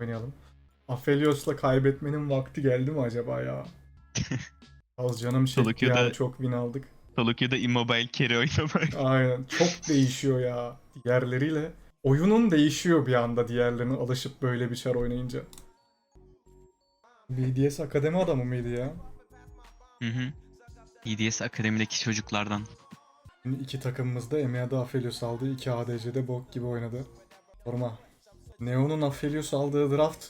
Oynayalım. Aphelios'la kaybetmenin vakti geldi mi acaba ya? Az canım çekti ya. Çok win aldık. Tolukya'da immobile carry oynamak. Aynen. Çok değişiyor ya. Diğerleriyle. Oyunun değişiyor bir anda diğerlerine alışıp böyle bir çar oynayınca. BDS akademi adamı mıydı ya? Hı hı. BDS akademideki çocuklardan. İki takımımız da EMEA'da Aphelios aldı. iki ADC'de bok gibi oynadı. Sorma. Neon'un Aphelios aldığı draft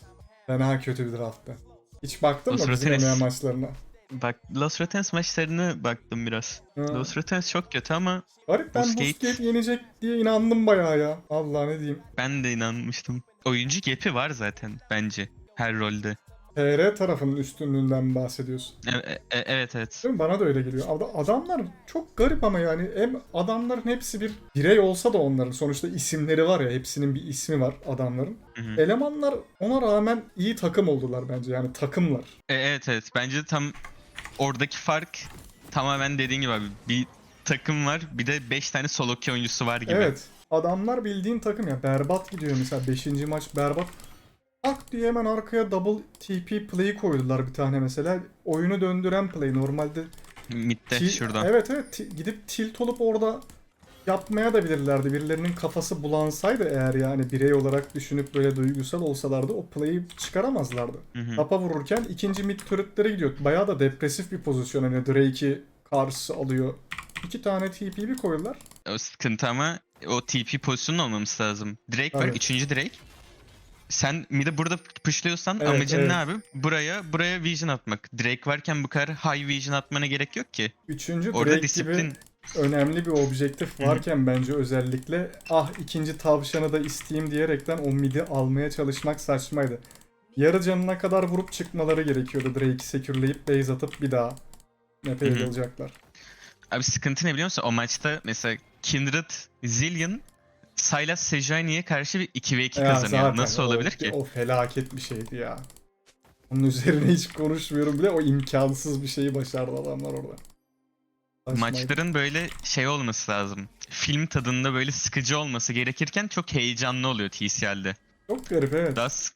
fena kötü bir drafttı. Hiç baktın mı bizim Tenis? EMEA maçlarına? Bak Los Retens maçlarına baktım biraz. Ha. Los Retens çok kötü ama Garip ben Busquets- Busquets yenecek diye inandım bayağı ya. Allah ne diyeyim. ben de inanmıştım. Oyuncu gap'i var zaten bence her rolde. TR tarafının üstünlüğünden bahsediyorsun. E- e- evet evet. Değil mi? Bana da öyle geliyor. Ad- Adamlar çok garip ama yani hem adamların hepsi bir birey olsa da onların sonuçta isimleri var ya hepsinin bir ismi var adamların. Hı hı. Elemanlar ona rağmen iyi takım oldular bence yani takımlar. E, evet evet. Bence de tam oradaki fark tamamen dediğin gibi abi. Bir takım var bir de 5 tane solo oyuncusu var gibi. Evet. Adamlar bildiğin takım ya berbat gidiyor mesela 5. maç berbat. Ak diye hemen arkaya double TP play koydular bir tane mesela. Oyunu döndüren play normalde Mid'de Til- şurada. Evet evet gidip tilt olup orada yapmaya da bilirlerdi. Birilerinin kafası bulansaydı eğer yani birey olarak düşünüp böyle duygusal olsalardı o play'i çıkaramazlardı. Hı hı. Tapa vururken ikinci mid turret'lere gidiyor. Bayağı da depresif bir pozisyon. Hani Drake'i karşısı alıyor. İki tane TP bir koyuyorlar. O sıkıntı ama o TP pozisyonun olmaması lazım. Drake var, Tabii. üçüncü Drake. Sen mid'e burada pushluyorsan Evet, amacın evet. ne abi? Buraya buraya vision atmak. Drake varken bu kadar high vision atmana gerek yok ki. Üçüncü Orada Drake disiplin gibi önemli bir objektif varken bence özellikle ah ikinci tavşanı da isteyeyim diyerekten o midi almaya çalışmak saçmaydı. Yarı canına kadar vurup çıkmaları gerekiyordu Drake'i sekürleyip base atıp bir daha hı. yayılacaklar. Abi sıkıntı ne biliyor musun? O maçta mesela Kindred, Zillion, Sylas Sejuani'ye karşı bir 2v2 Ya kazanıyor. zaten Nasıl o- olabilir ki? O felaket bir şeydi ya. Onun üzerine hiç konuşmuyorum bile o imkansız bir şeyi başardı adamlar orada. Saçmaydı. Maçların böyle şey olması lazım. Film tadında böyle sıkıcı olması gerekirken çok heyecanlı oluyor TCL'de. Çok garip evet. Daha sık-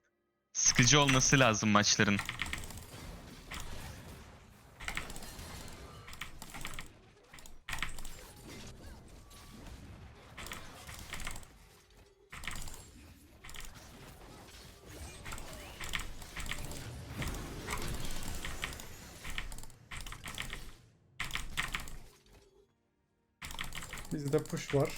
sıkıcı olması lazım maçların. Bizde push var.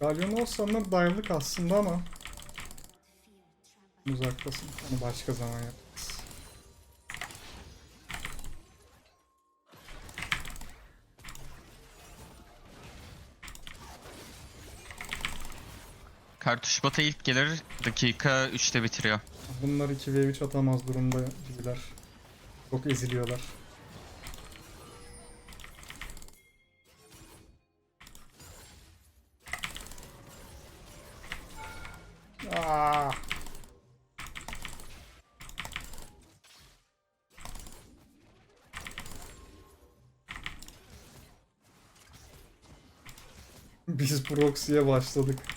Galyon olsanlar dayalık aslında ama uzaktasın. Onu başka zaman yaparız. Kartuş bota ilk gelir dakika 3'te bitiriyor. Bunlar 2v3 atamaz durumda bizler. Çok eziliyorlar. Aa! Biz proxy'ye başladık.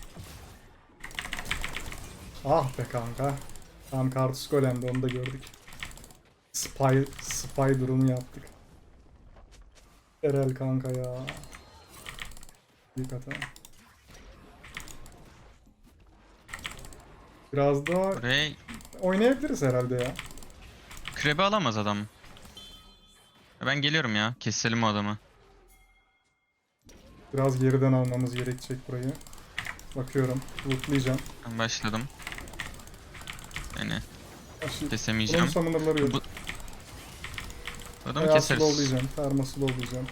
Ah be kanka. Tam Kartus Golem'de onu da gördük. Spy, spy durumu yaptık. Erel kanka ya. Büyük hata. Biraz daha Buraya oynayabiliriz herhalde ya. krebi alamaz adam. Ben geliyorum ya. Keselim o adamı. Biraz geriden almamız gerekecek burayı. Bakıyorum. Lootlayacağım. Ben başladım. Yani Aşı, bunun kesemeyeceğim. summoner'ları yok. Bu- Adamı Bayağı keseriz. Perma slowlayacağım.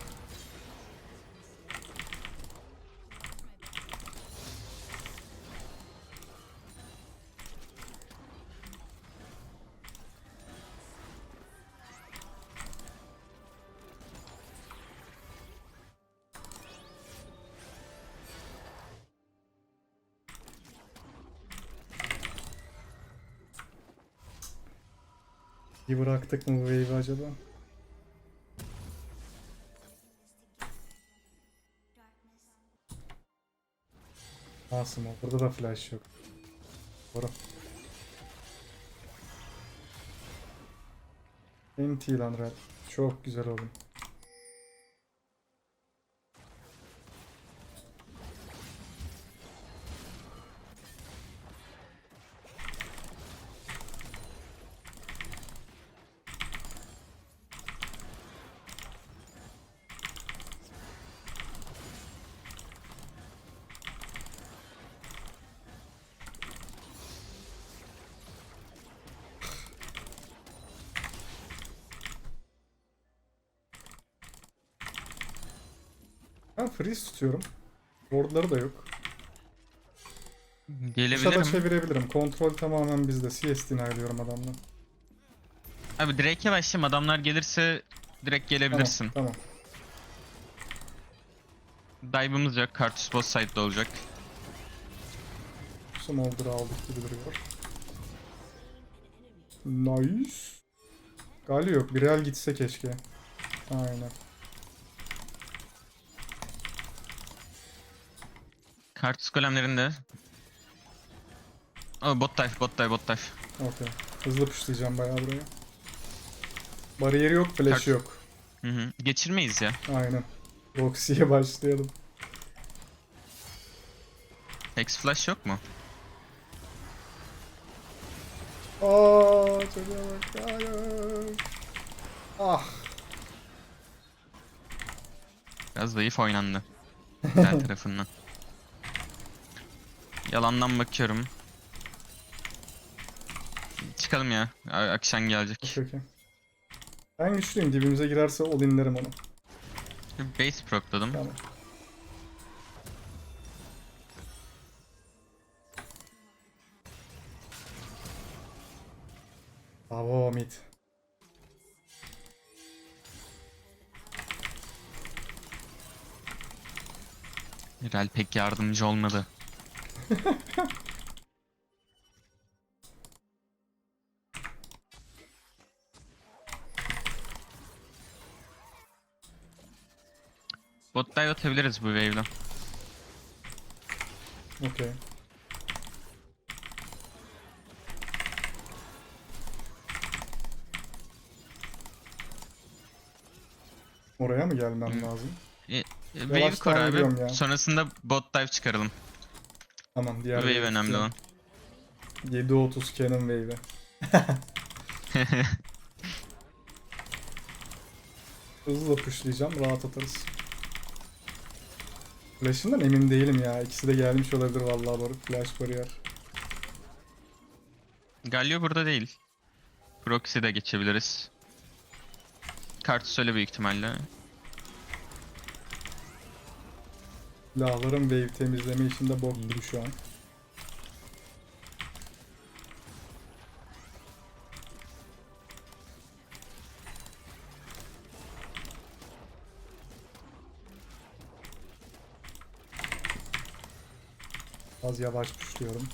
Bıraktık mı bu wave'i acaba? Asım burada da flash yok. Doğru. Enti lan Çok güzel oğlum. Freeze tutuyorum. Wardları da yok. Dışarıda Gelebilirim. çevirebilirim. Kontrol tamamen bizde. CS alıyorum adamla. Abi Drake'e başlayayım. Adamlar gelirse direkt gelebilirsin. Tamam, tamam. Dive'ımız yok. Kartus boss side'da olacak. Smolder'ı aldık gibi duruyor. Nice. Gali yok. Bir real gitse keşke. Aynen. Kartus golemlerinde. Oh, bot dive, bot dive, bot dive. Okey. Hızlı pushlayacağım bayağı buraya. Bariyeri yok, flash Kart- yok. Hı hı. Geçirmeyiz ya. Aynen. Roxy'ye başlayalım. Hex flash yok mu? Aa, çocuğa bak. Hayır. Ah. Biraz zayıf oynandı. Diğer tarafından. Yalandan bakıyorum. Çıkalım ya. Akşam gelecek. Okey okey. Ben güçlüyüm. Dibimize girerse all inlerim onu. Base procladım. Tamam. Bravo mid. Real pek yardımcı olmadı. Bot dive atabiliriz bu wave'den. Okey. Oraya mı gelmem lazım? E, wave Yavaştan kor yürüyorum abi. ya. Sonrasında bot dive çıkaralım. Tamam diğer Wave önemli olan. istiyorum. 7.30 Canon wave'e. Hızlı pushlayacağım, rahat atarız. Flash'ından emin değilim ya. İkisi de gelmiş olabilir vallahi barı. Flash bariyer. Galio burada değil. Proxy de geçebiliriz. Kartus öyle büyük ihtimalle. Silahların wave temizleme işinde bok gibi şu an. Az yavaş pushluyorum.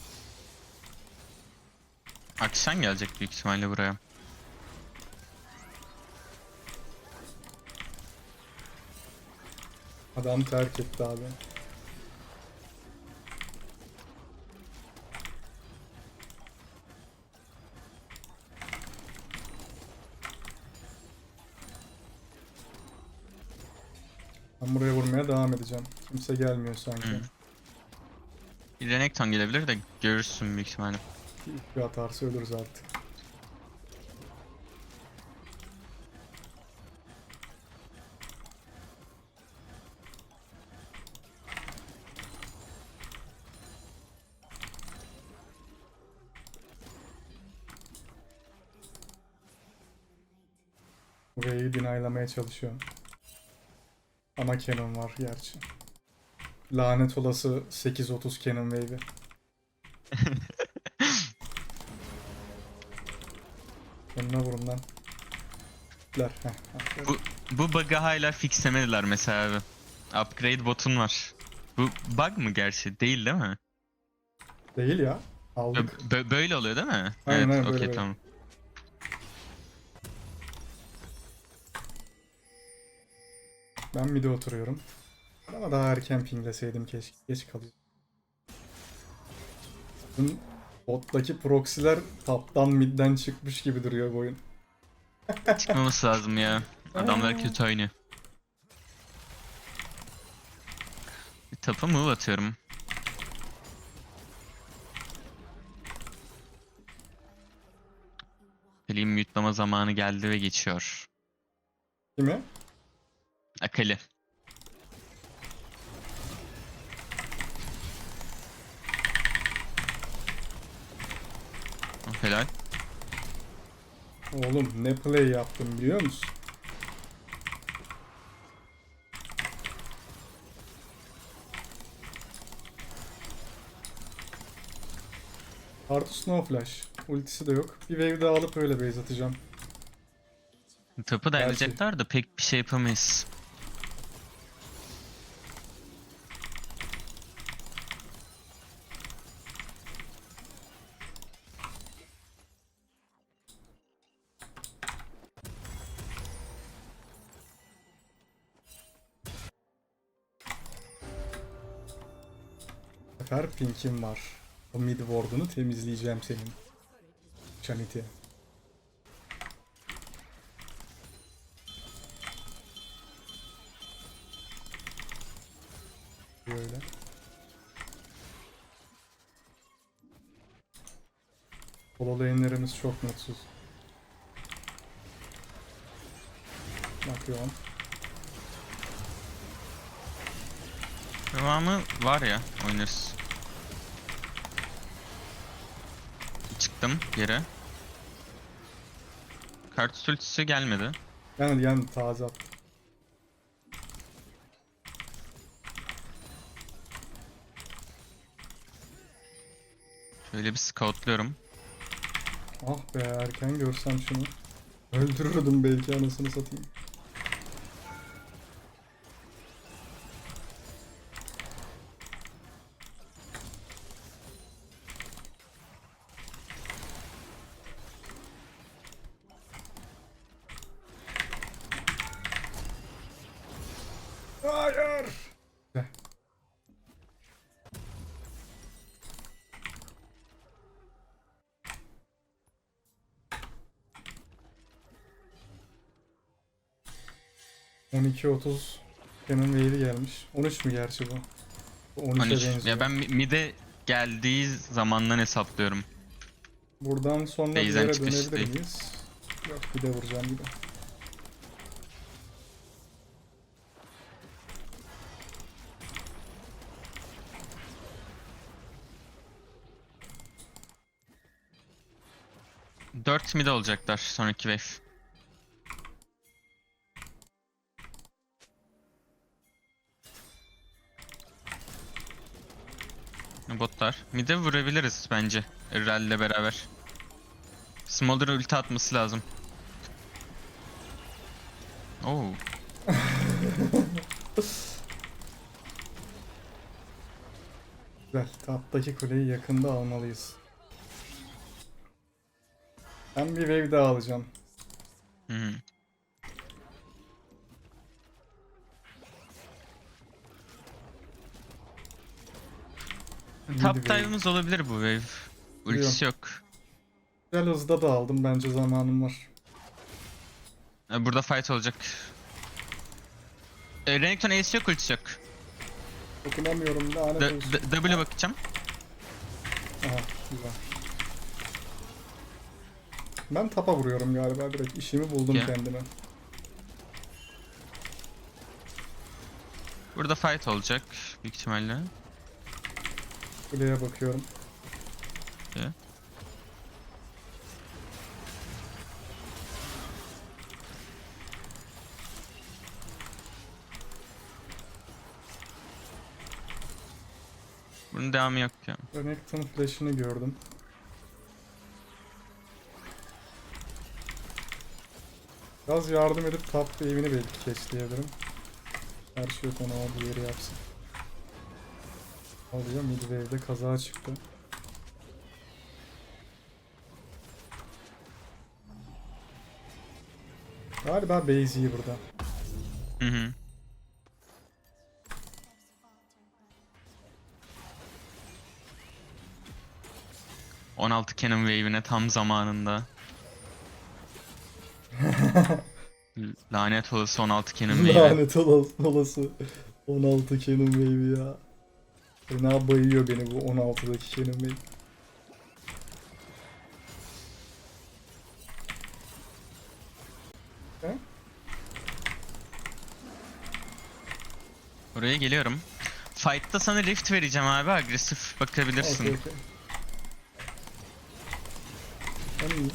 Akşam gelecek büyük ihtimalle buraya. Adam terk etti abi. Ben buraya vurmaya devam edeceğim. Kimse gelmiyor sanki. Hı. Bir Renekton gelebilir de görürsün büyük ihtimalle. İlk bir atarsa ölürüz artık. Burayı dinaylamaya çalışıyorum. Ama Canon var gerçi. Lanet olası 8.30 Canon Wave'i. Önüne vurun lan. Ler. Bu, bu bug'ı hala fixlemediler mesela abi. Upgrade botun var. Bu bug mı gerçi? Değil değil mi? Değil ya. Aldık. bö- böyle oluyor değil mi? Aynen, evet, okey tamam. Ben mid'e oturuyorum. Ama daha erken pingleseydim keşke. Geç kalıyor. Bunun Bottaki proxy'ler taptan midden çıkmış gibi duruyor bu oyun. Çıkmaması lazım ya. Adamlar kötü oynuyor. Bir tapa move atıyorum. Akali'yi mute'lama zamanı geldi ve geçiyor. Kimi? Akali. Helal. Oğlum ne play yaptım biliyor musun? Artı Snow Flash. Ultisi de yok. Bir wave daha alıp öyle base atacağım. Tapı dayanacaklar da pek bir şey yapamayız. Sefer Pink'im var. O mid ward'unu temizleyeceğim senin. Chanity. Böyle. Solo lane'lerimiz çok mutsuz. Bakıyorum. Devamı var ya oynarız. Çıktım yere. Kartus ultisi gelmedi. Yani yani taze at. Şöyle bir scoutluyorum. Ah be erken görsem şunu. Öldürürdüm belki anasını satayım. Hayır. Heh. ...12.30... ...Canon wave'i gelmiş. 13 mü gerçi bu? Bu 13'e 13. benziyor. Ya ben mi- mid'e geldiği zamandan hesaplıyorum. Buradan sonra bir Base'den yere çıkış dönebilir değil. miyiz? Yok bir de vuracağım bir de. Dört mid olacaklar sonraki wave. Botlar. Mid'e vurabiliriz bence. Rally ile beraber. Smolder ulti atması lazım. Oo. Güzel. Taptaki kuleyi yakında almalıyız. Ben bir wave daha alacağım. Top wave. dive'ımız olabilir bu wave. Ultisi yok. Güzel hızda da aldım. Bence zamanım var. Ee, Burada fight olacak. Ee, Renekton ace yok ultisi yok. Dokunamıyorum lanet D- olsun. D- W bakacağım. Aha güzel. Ben tapa vuruyorum galiba direkt. işimi buldum Ya. kendime. Burada fight olacak büyük ihtimalle. Kuleye bakıyorum. Ya. Bunun devamı yok ya. Renekton flash'ını gördüm. Biraz yardım edip top wave'ini belki keçleyebilirim. Her şey o bir yeri yapsın. Oluyor? Mid wave'de kaza çıktı. Galiba base iyi burada. Hı hı. 16 Cannon Wave'ine tam zamanında. Lanet olası 16 Cannon Wave'e. Lanet olası, olası 16 Canon Wave ya. Fena bayıyor beni bu 16'daki Canon Wave. He? Buraya geliyorum. Fight'ta sana rift vereceğim abi agresif bakabilirsin. Okey. Ben iyi.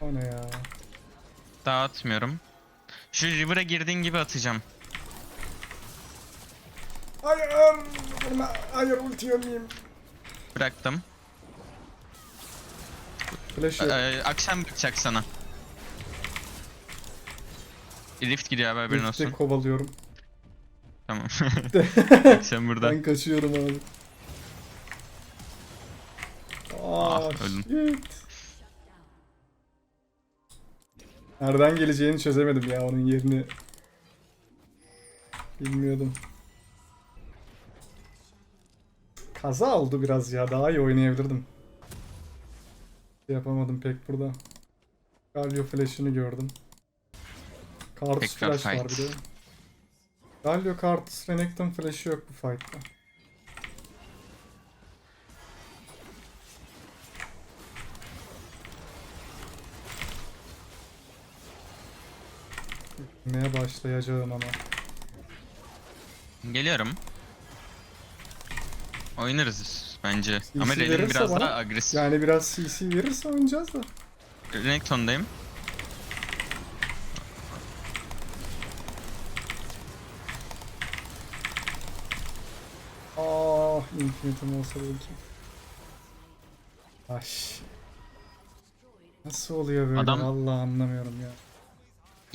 O ne ya? Daha atmıyorum. Şu river'a girdiğin gibi atacağım. Hayır! Vurma! Hayır ulti yemeyeyim. Bıraktım. Flash yok. Ee, akşam bakacak sana. Rift gidiyor abi haberin Rift'te olsun. kovalıyorum. Tamam. akşam burada. Ben kaçıyorum abi. Aa, Ah, öldüm. shit. Nereden geleceğini çözemedim ya onun yerini. Bilmiyordum. Kaza oldu biraz ya. Daha iyi oynayabilirdim. Şey Yapamadım pek burada. Galio flash'ını gördüm. Kartus Tekrar flash var bir fight. de. Galio Kartus Renekton flash'ı yok bu fight'ta. Gitmeye başlayacağım ama. Geliyorum. Oynarız bence. CC Ama Ren'in verirse biraz bana- daha agresif. Yani biraz CC verirse oynayacağız da. Renekton'dayım. Ah, infinitum olsa belki. Ay. Nasıl oluyor böyle? Adam- Vallahi anlamıyorum ya.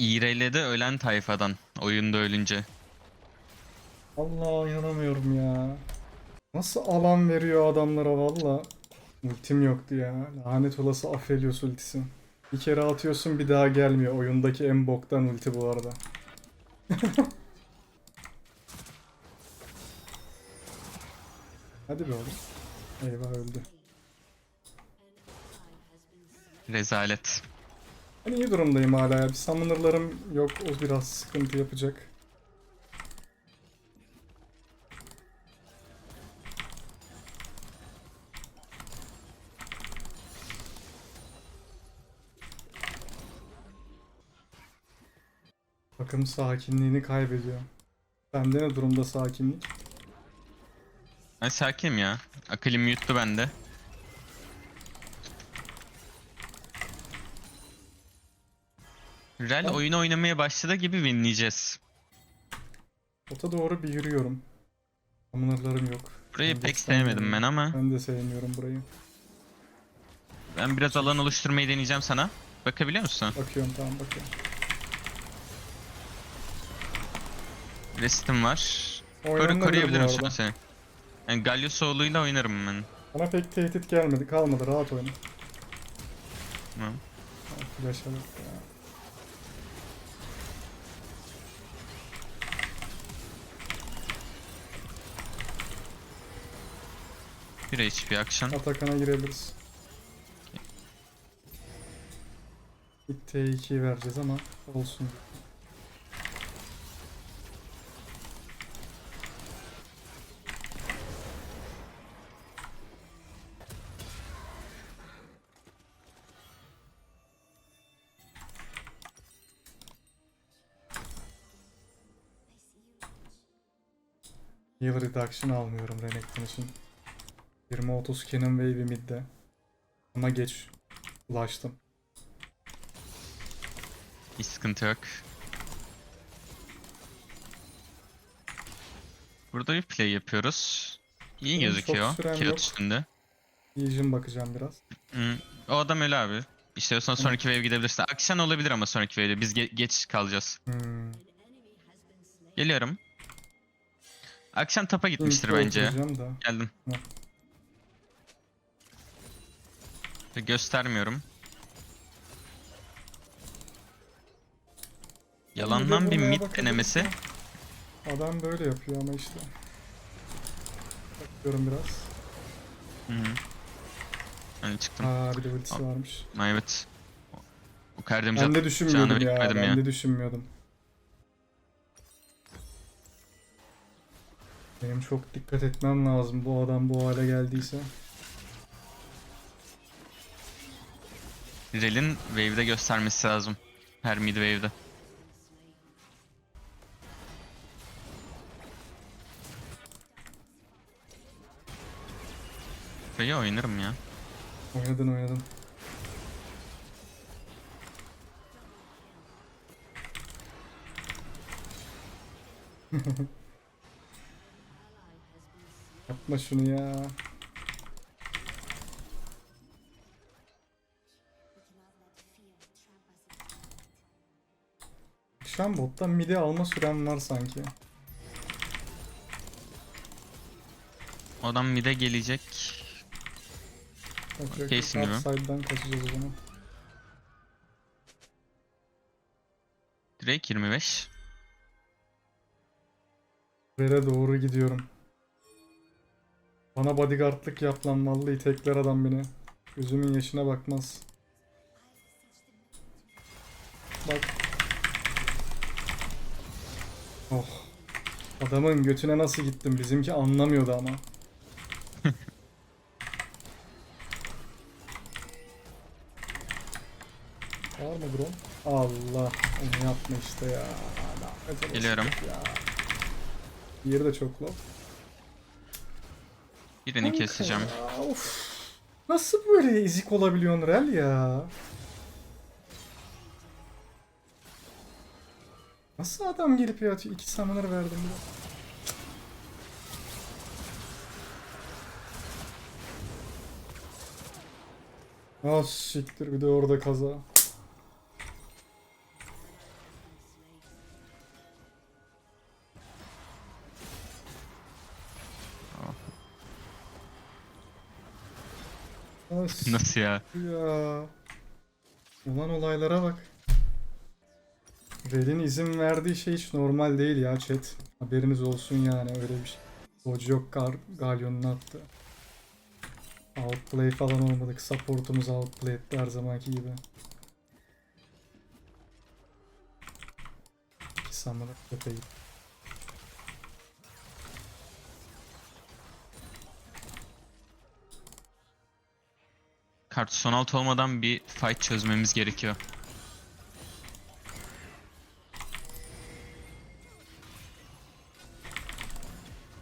İğreledi ölen tayfadan. Oyunda ölünce. Allah inanamıyorum ya. Nasıl alan veriyor adamlara valla. Ultim yoktu ya. Lanet olası Aphelios ultisi. Bir kere atıyorsun bir daha gelmiyor. Oyundaki en boktan ulti bu arada. Hadi be oğlum. Eyvah öldü. Rezalet. Ben iyi durumdayım hala ya. Bir summoner'larım yok. O biraz sıkıntı yapacak. Takım sakinliğini kaybediyor. Bende ne durumda sakinlik? Ben sakinim ya. Akılım yuttu bende. Rel Ben- oyunu oynamaya başladı gibi winleyeceğiz. Ota doğru bir yürüyorum. Summoner'larım yok. Burayı Ben pek sevmedim ben ama Ben de sevmiyorum burayı. ben biraz alan oluşturmayı deneyeceğim sana. Bakabiliyor musun? Bakıyorum tamam bakıyorum. Restim var. Koru, koruyabilirim şu an seni. Yani Gallius oğluyla oynarım ben. Bana pek tehdit gelmedi. Kalmadı. Rahat oyna. Tamam. Flash'a bak ya. Bir HP action. Atakan'a girebiliriz. Bir T2 vereceğiz ama olsun. Heal reduction almıyorum Renekton için. 20-30 Cannon Wave'i midde. Ama geç ulaştım. Hiç sıkıntı yok. Burada bir play yapıyoruz. İyi Benim gözüküyor. yok. üstünde. Legion bakacağım biraz. Hı. O adam öyle abi. İstiyorsan sonraki wave gidebilirsin. Akşam olabilir ama sonraki wave'de. Biz ge- geç kalacağız. Hmm. Geliyorum. Akşam tapa gitmiştir Info bence. Geldim. Hı. Göstermiyorum. Yalandan bir vurmaya mid denemesi. Adam böyle yapıyor ama işte. Bakıyorum biraz. Hı hı. Ben çıktım. Aa bir de ultisi varmış. Evet. Bu kardemci Ben de düşünmüyordum ya. Ben ya. de düşünmüyordum. Benim çok dikkat etmem lazım bu adam bu hale geldiyse. Rel'in wave'de göstermesi lazım. Her mid wave'de. Burayı oynarım ya. Oynadın oynadın. Yapma şunu ya. Şu an bottan midi alma sürem var sanki. Adam mid'e gelecek. Yok, Kesin yok. Upside'dan kaçacağız o zaman. Drake 25. Vere doğru gidiyorum. Bana bodyguardlık yap lan vallahi tekler adam beni. Gözümün yaşına bakmaz. Bak. Oh. Adamın götüne nasıl gittim? Bizimki anlamıyordu ama. Var mı drone? Allah. Onu yapma işte ya. Lanet Geliyorum. Ya. Yeri de çok low. Birini Kanka keseceğim. ya, of. Nasıl böyle ezik olabiliyorsun Rel ya? Nasıl adam gelip ya iki summoner verdim bir de. Ah siktir bir de orada kaza. Ah, siktir Nasıl ya? ya. Ulan olaylara bak. Red'in izin verdiği şey hiç normal değil ya chat. Haberiniz olsun yani öyle bir şey. Dodge yok Gar Galyon'un attı. Outplay falan olmadık. Supportumuz outplay etti her zamanki gibi. İki tepe gitti. Kart son alt olmadan bir fight çözmemiz gerekiyor.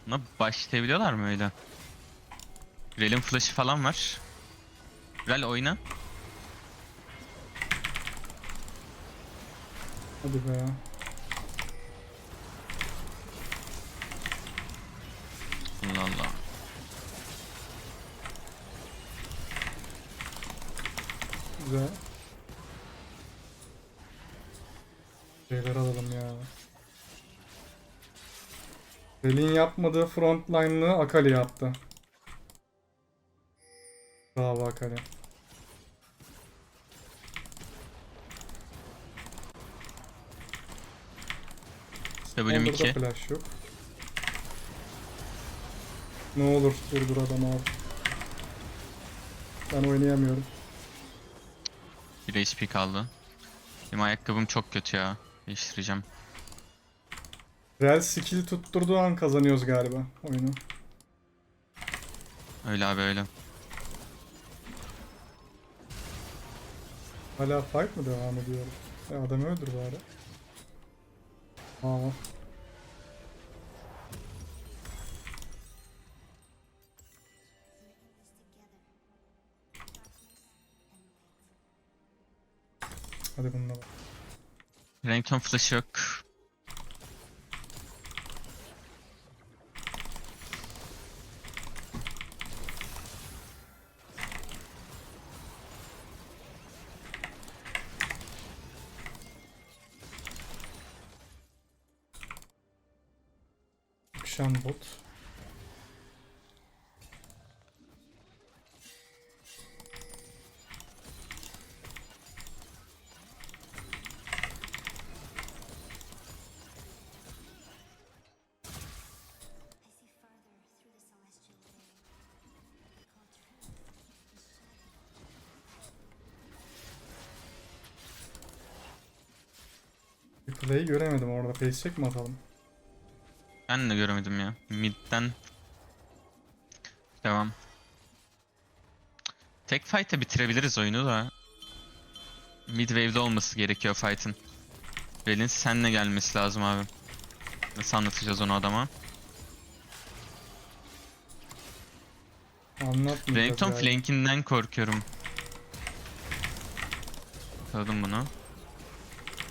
Buna başlayabiliyorlar mı öyle? Rel'in flash'ı falan var. Rel oyna. Hadi be. Allah Allah. Güzel. Şeyler alalım ya. Rel'in yapmadığı frontline'lığı Akali yaptı. Bravo Akali. W'm Orada 2. flash yok. Ne olur durdur adam abi. Ben oynayamıyorum. Bir HP kaldı. Benim ayakkabım çok kötü ya. Değiştireceğim. Real skill tutturduğu an kazanıyoruz galiba oyunu. Öyle abi öyle. Hala fight mı devam ediyor? E adam öldür bari. Aa. Hadi bununla bak. Renekton flash'ı yok. Bir play göremedim orada. Face check mi atalım? Ben de göremedim ya. Mid'den devam. Tek fight'e bitirebiliriz oyunu da. Mid wave'de olması gerekiyor fight'ın. Velin senle gelmesi lazım abi. Nasıl anlatacağız onu adama? Renekton flankinden korkuyorum. Aldım bunu.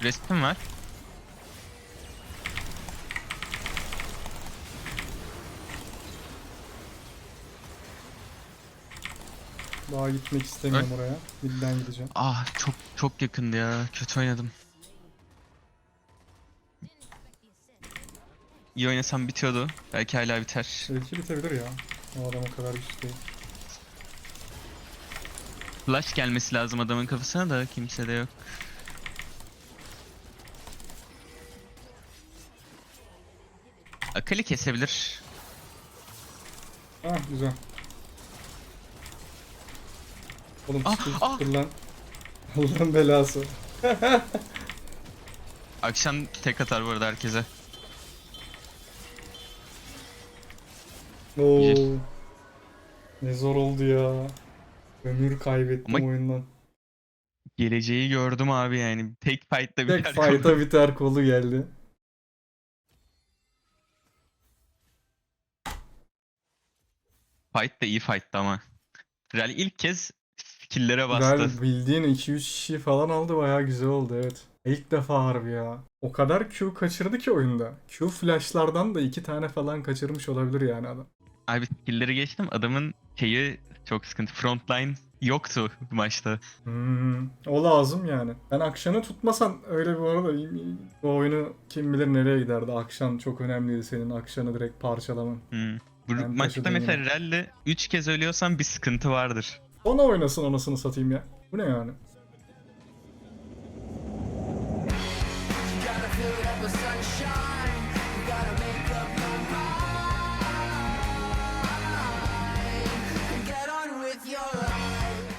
Restim var. Daha gitmek istemiyorum oraya. Midden gideceğim. Ah çok çok yakındı ya. Kötü oynadım. İyi oynasam bitiyordu. Belki hala biter. Belki bitebilir ya. O adam o kadar güçlü değil. Flash gelmesi lazım adamın kafasına da kimse de yok. Akali kesebilir. Ah güzel. Oğlum Ah, ah! lan. Allah'ın belası. Akşam tek atar bu arada herkese. Oo. Güzel. Ne zor oldu ya. Ömür kaybettim Ama- oyundan. Geleceği gördüm abi yani. Tek fight'ta Tek biter. fight'a biter kolu geldi. Fight da iyi fight'tı ama. Real ilk kez skill'lere bastı. Ben bildiğin 2-3 kişi falan aldı bayağı güzel oldu evet. İlk defa harbi ya. O kadar Q kaçırdı ki oyunda. Q flashlardan da iki tane falan kaçırmış olabilir yani adam. Abi skill'leri geçtim. Adamın şeyi çok sıkıntı. Frontline yoktu maçta. Hmm, o lazım yani. Ben Akşan'ı tutmasan öyle bu arada bu oyunu kim bilir nereye giderdi. Akşan çok önemliydi senin Akşan'ı direkt parçalaman. Hmm. Bu Ben maçta mesela. Real'le 3 kez ölüyorsan bir sıkıntı vardır. Ona oynasın anasını satayım ya. Bu ne yani?